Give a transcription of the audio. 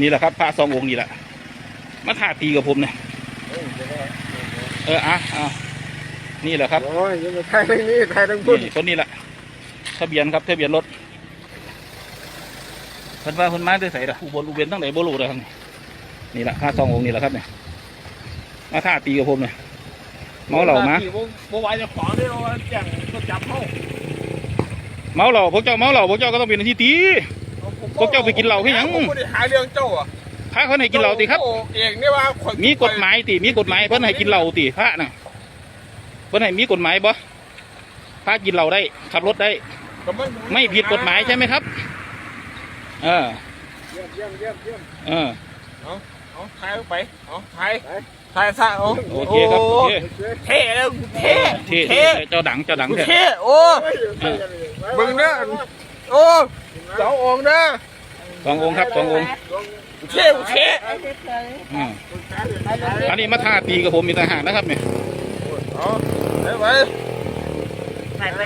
นี่แหละครับพระสององค์นี่แหละมาท่าตีกับผมเนี่ยเอออะอะนี่แหละครับโอ้ยยังไม่ไทยทั้งนี้ไทยทั้งพุ่นนี่คนนี้แหละทะเบียนครับทะเบียนรถเพิ่นว่าเพิ่นมาด้วยใส่ละอุบลอุเบนตั้งไหนบ่รู้เลยครับนี่นี่แหละพระสององค์นี่แหละครับเนี่ยมาท่าตีกับผมเนี่ยเมาเหล่ามาบ่ไหวจะขอได้ว่าแจ้งก็จับเขาเมาเหล่าพวกเจ้าเมาเหล่าพวกเจ้าก็ต้องเป็นหน้าที่ตี พวกเจ้าไปกินเหล้าให้หยังผมบ่ได้หาเรื่องเจ้าอะพระเขาให้กินเหล้าตีครับโอ้เองเนี่ยว่าข่อยมีกฎหมายติมีกฎหมายเพิ่นให้กินเหล้าติพระน่ะเพิ่นให้มีกฎหมายบ่พระกินเหล้าได้ ขับรถได้ ก็ไม่ไม่ผิดกฎหมายใช่ไหมครับ เออ เยี่ยมเยี่ยมเยี่ยมเยี่ยมเออ เอาถ่ายออกไปเอาถ่ายถ่ายซะเอาโอเคครับ โอเคเท่แล้วเท่เท่เจ้าดังเจ้าดังกูเท่เท่โอ้มึงเนี่ย โอ้สององค์นะสององค์ครับสององค์กูเท่กูเท่อืมอันนี้มาท่าตีกับผมมีทหารนะครับเนี่ยเอาไปไปถ่ายไป